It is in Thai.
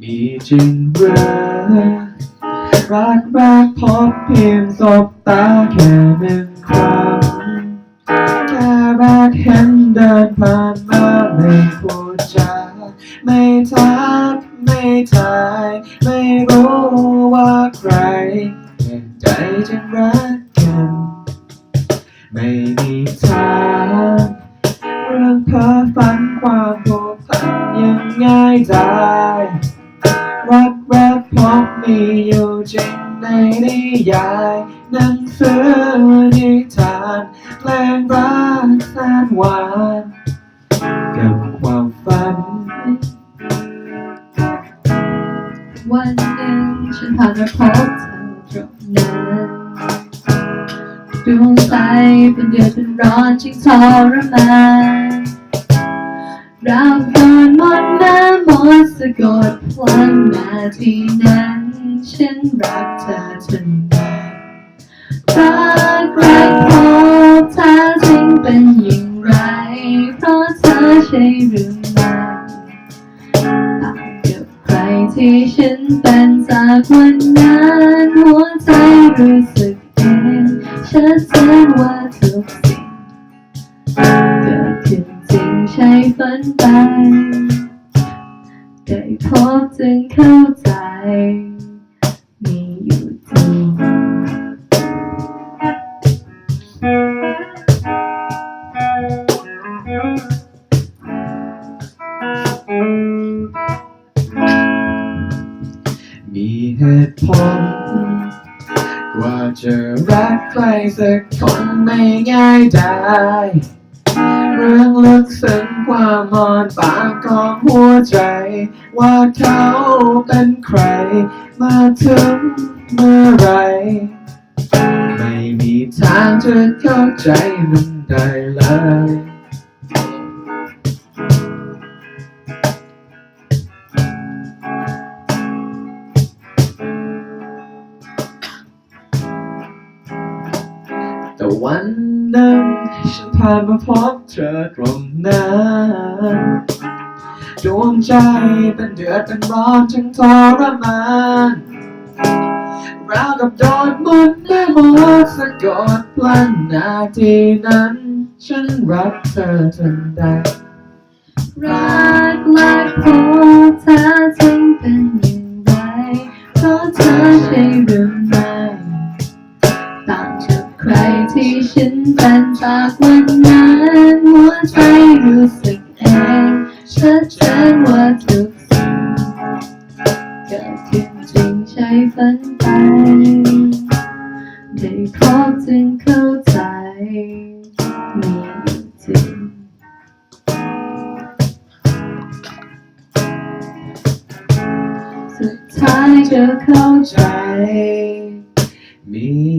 มีจ รักแรกพบเพียงสบตาแค่หนึ่งครั้งแค่แรกเห็นเดินผ่านมาไม่พูดจาไม่ทักไม่ทาย ไม่รู้ว่าใครเห็นใจจะรักกัน ไม่มีทางเรื่องเพ้อฝันความผูกพันยังง่ายได้รักแรกพบมี อยู่จริงในนิยายหนังสือนิทานเพลงรักแสนหวานกับความฝัน วันหนึ่งฉันผ่านมาพบเธอตรงนั้นดวงใจเป็นเดือดเป็นร้อนจึงทรมานราโดนมนต์น้ำมนต์สะกดพลันนาทีนั้น ฉันรักเธอทันใดรักแรกพบเธอจริงเป็นอย่างไร เพราะเธอใช่หรือไม่ต่างกับใครที่ฉันเป็นจากวันนั้นหัวใจรู้สึกเองชัดเจนว่าทุกสิ่งเกิดขึ้นจริงใช่ฝันไป มีเหตุผลกว่าจะรักใครสักคนไม่ง่ายได้ เรื่องลึกซึ้งความอ่อนปากของหัวใจ ว่าเขาเป็นใคร มาถึงเมื่อไร ไม่มีทางจะเข้าใจมันได้เลย วันนั้นฉันผ่านมาพบเธอตรงนั้นดวงใจเป็นเดือดเป็นร้อนจึงทรมานราวกับโดนมนต์แม่มดสะกดพลันนาทีนั้น ฉันรักเธอทันใด จากวันนั้นหัวใจรู้สึกเองชัดเจนว่าทุกสิ่งเกิดขึ้นจริงใช่ฝันไปได้พบจึงเข้าใจมีจริงสุดท้ายจะเข้าใจมี